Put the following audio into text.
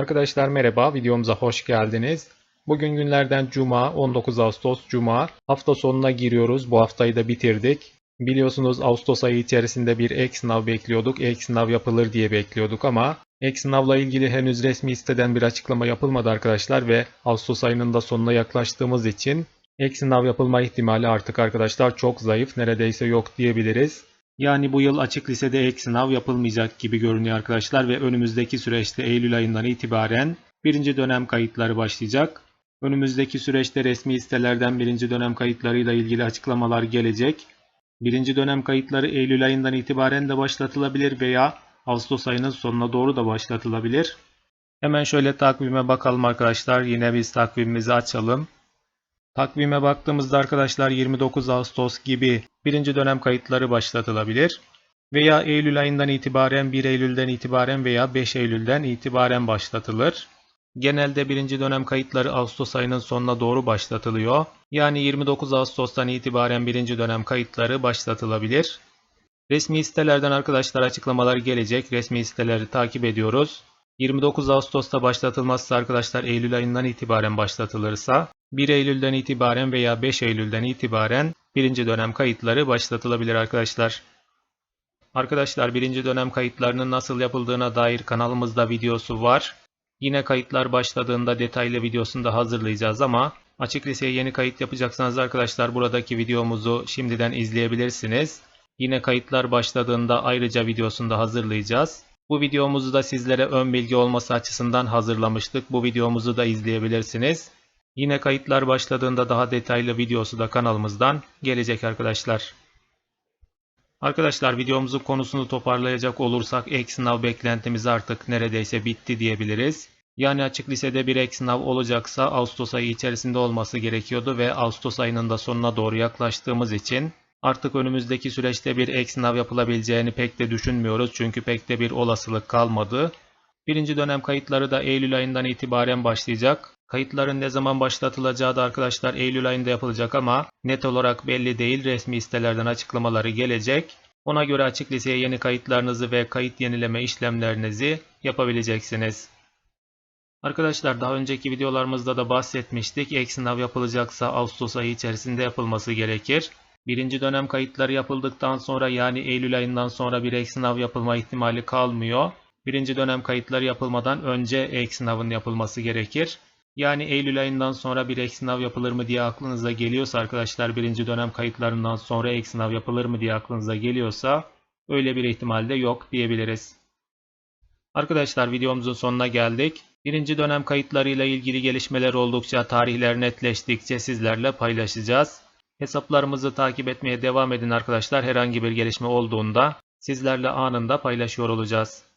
Arkadaşlar merhaba, videomuza hoş geldiniz. Bugün günlerden Cuma, 19 Ağustos Cuma. Hafta sonuna giriyoruz. Bu haftayı da bitirdik. Biliyorsunuz Ağustos ayı içerisinde bir ek sınav bekliyorduk. Ek sınav yapılır diye bekliyorduk ama ek sınavla ilgili henüz resmi siteden bir açıklama yapılmadı arkadaşlar ve Ağustos ayının da sonuna yaklaştığımız için ek sınav yapılma ihtimali artık arkadaşlar çok zayıf, neredeyse yok diyebiliriz. Yani bu yıl açık lisede ek sınav yapılmayacak gibi görünüyor arkadaşlar ve önümüzdeki süreçte Eylül ayından itibaren birinci dönem kayıtları başlayacak. Önümüzdeki süreçte resmi sitelerden birinci dönem kayıtlarıyla ilgili açıklamalar gelecek. Birinci dönem kayıtları Eylül ayından itibaren de başlatılabilir veya Ağustos ayının sonuna doğru da başlatılabilir. Hemen şöyle takvime bakalım arkadaşlar. Yine biz takvimimizi açalım. Takvime baktığımızda arkadaşlar 29 Ağustos gibi birinci dönem kayıtları başlatılabilir. Veya Eylül ayından itibaren 1 Eylül'den itibaren veya 5 Eylül'den itibaren başlatılır. Genelde birinci dönem kayıtları Ağustos ayının sonuna doğru başlatılıyor. Yani 29 Ağustos'tan itibaren birinci dönem kayıtları başlatılabilir. Resmi sitelerden arkadaşlar açıklamalar gelecek. Resmi siteleri takip ediyoruz. 29 Ağustos'ta başlatılmazsa arkadaşlar Eylül ayından itibaren başlatılırsa 1 Eylül'den itibaren veya 5 Eylül'den itibaren birinci dönem kayıtları başlatılabilir arkadaşlar. Arkadaşlar birinci dönem kayıtlarının nasıl yapıldığına dair kanalımızda videosu var. Yine kayıtlar başladığında detaylı videosunu da hazırlayacağız ama açık liseye yeni kayıt yapacaksanız arkadaşlar buradaki videomuzu şimdiden izleyebilirsiniz. Yine kayıtlar başladığında ayrıca videosunu da hazırlayacağız. Bu videomuzu da sizlere ön bilgi olması açısından hazırlamıştık. Bu videomuzu da izleyebilirsiniz. Yine kayıtlar başladığında daha detaylı videosu da kanalımızdan gelecek arkadaşlar. Arkadaşlar videomuzun konusunu toparlayacak olursak ek sınav beklentimiz artık neredeyse bitti diyebiliriz. Yani açık lisede bir ek sınav olacaksa Ağustos ayı içerisinde olması gerekiyordu ve Ağustos ayının da sonuna doğru yaklaştığımız için artık önümüzdeki süreçte bir ek sınav yapılabileceğini pek de düşünmüyoruz çünkü pek de bir olasılık kalmadı. Birinci dönem kayıtları da Eylül ayından itibaren başlayacak. Kayıtların ne zaman başlatılacağı da arkadaşlar Eylül ayında yapılacak ama net olarak belli değil. Resmi sitelerden açıklamaları gelecek. Ona göre açık liseye yeni kayıtlarınızı ve kayıt yenileme işlemlerinizi yapabileceksiniz. Arkadaşlar daha önceki videolarımızda da bahsetmiştik. Ek sınav yapılacaksa Ağustos ayı içerisinde yapılması gerekir. Birinci dönem kayıtları yapıldıktan sonra yani Eylül ayından sonra bir ek sınav yapılma ihtimali kalmıyor. Birinci dönem kayıtları yapılmadan önce ek sınavın yapılması gerekir. Yani Eylül ayından sonra bir ek sınav yapılır mı diye aklınıza geliyorsa arkadaşlar birinci dönem kayıtlarından sonra ek sınav yapılır mı diye aklınıza geliyorsa öyle bir ihtimal de yok diyebiliriz. Arkadaşlar videomuzun sonuna geldik. Birinci dönem kayıtlarıyla ilgili gelişmeler oldukça tarihler netleştikçe sizlerle paylaşacağız. Hesaplarımızı takip etmeye devam edin arkadaşlar. Herhangi bir gelişme olduğunda sizlerle anında paylaşıyor olacağız.